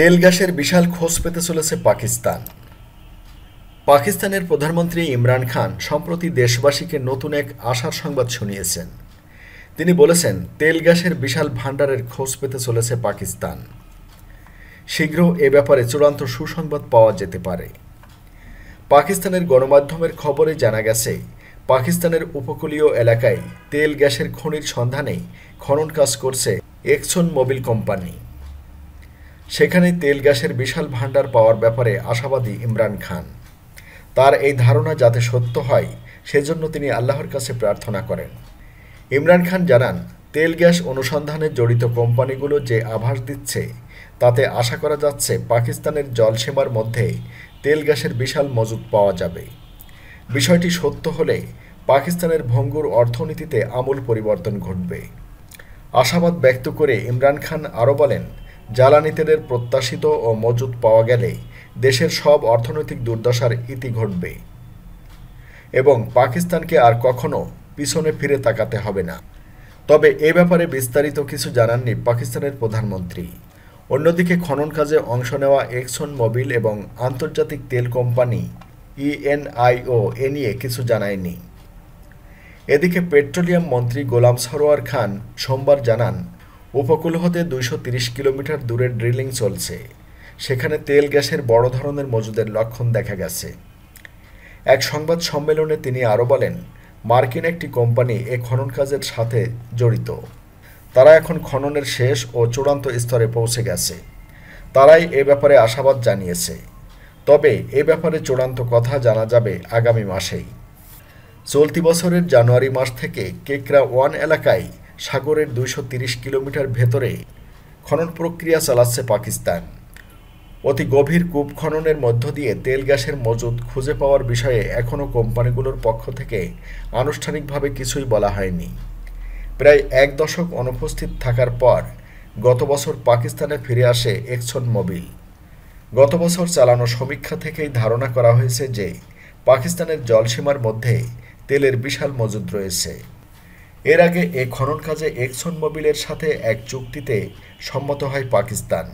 তেল গ্যাসের বিশাল খোঁজ পেতে চলেছে পাকিস্তান। পাকিস্তানের প্রধানমন্ত্রী ইমরান খান সম্প্রতি দেশবাসীকে নতুন এক আশার সংবাদ শুনিয়েছেন। তিনি বলেছেন, তেল গ্যাসের বিশাল ভাণ্ডারের খোঁজ পেতে চলেছে পাকিস্তান। শীঘ্র এ ব্যাপারে চূড়ান্ত সুসংবাদ পাওয়া যেতে পারে। পাকিস্তানের গণমাধ্যমের খবরে জানা গেছে, পাকিস্তানের উপকূলীয় এলাকায় তেল গ্যাসের খনির সন্ধানে খনন কাজ করছে এক্সন মোবিল কোম্পানি। সেখানে তেল গ্যাসের বিশাল ভাণ্ডার পাওয়ার ব্যাপারে আশাবাদী ইমরান খান। তার এই ধারণা যাতে সত্য হয়, সেজন্য তিনি আল্লাহর কাছে প্রার্থনা করেন। ইমরান খান জানান, তেল গ্যাস অনুসন্ধানে জড়িত কোম্পানিগুলো যে আভাস দিচ্ছে, তাতে আশা করা যাচ্ছে পাকিস্তানের জলসীমার মধ্যে তেল গ্যাসের বিশাল মজুদ পাওয়া যাবে। বিষয়টি সত্য হলে পাকিস্তানের ভঙ্গুর অর্থনীতিতে আমূল পরিবর্তন ঘটবে। আশাবাদ ব্যক্ত করে ইমরান খান আরও বলেন জ্বালানি তেলের প্রত্যাশিত ও মজুদ পাওয়া গেলে দেশের সব অর্থনৈতিক দুর্দশার ইতি ঘটবে। এবং পাকিস্তানকে আর কখনো পিছনে ফিরে তাকাতে হবে না। তবে এ ব্যাপারে বিস্তারিত কিছু জানাননি পাকিস্তানের প্রধানমন্ত্রী। অন্যদিকে খনন কাজে অংশ নেওয়া এক্সন মোবিল এবং আন্তর্জাতিক তেল কোম্পানি ইএনআইও এ নিয়ে কিছু জানায়নি। এদিকে পেট্রোলিয়াম মন্ত্রী গোলাম সরোয়ার খান সোমবার জানান উপকূল হতে দুইশো কিলোমিটার দূরে ড্রিলিং চলছে। সেখানে তেল গ্যাসের বড় ধরনের মজুদের লক্ষণ দেখা গেছে। এক সংবাদ সম্মেলনে তিনি আরও বলেন, মার্কিন একটি কোম্পানি এ খনন কাজের সাথে জড়িত। তারা এখন খননের শেষ ও চূড়ান্ত স্তরে পৌঁছে গেছে। তারাই এ ব্যাপারে আশাবাদ জানিয়েছে। তবে এ ব্যাপারে চূড়ান্ত কথা জানা যাবে আগামী মাসেই। চলতি বছরের জানুয়ারি মাস থেকে কেকরা ওয়ান এলাকায় সাগরের দুইশো কিলোমিটার ভেতরে খনন প্রক্রিয়া চালাচ্ছে পাকিস্তান। অতি গভীর কূপ খননের মধ্য দিয়ে তেল গ্যাসের মজুদ খুঁজে পাওয়ার বিষয়ে এখনও কোম্পানিগুলোর পক্ষ থেকে আনুষ্ঠানিকভাবে কিছুই বলা হয়নি। প্রায় এক দশক অনুপস্থিত থাকার পর গত বছর পাকিস্তানে ফিরে আসে এক্সন মোবিল। গত বছর চালানো সমীক্ষা থেকেই ধারণা করা হয়েছে যে পাকিস্তানের জলসীমার মধ্যে তেলের বিশাল মজুদ রয়েছে। এর আগে এ খনন কাজে এক্সন মোবিলের সাথে এক চুক্তিতে সম্মত হয় পাকিস্তান।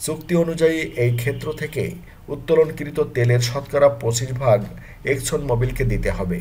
চুক্তি অনুযায়ী এই ক্ষেত্র থেকে উত্তোলনকৃত তেলের শতকরা পঁচিশ ভাগ এক্সন মোবিলকে দিতে হবে।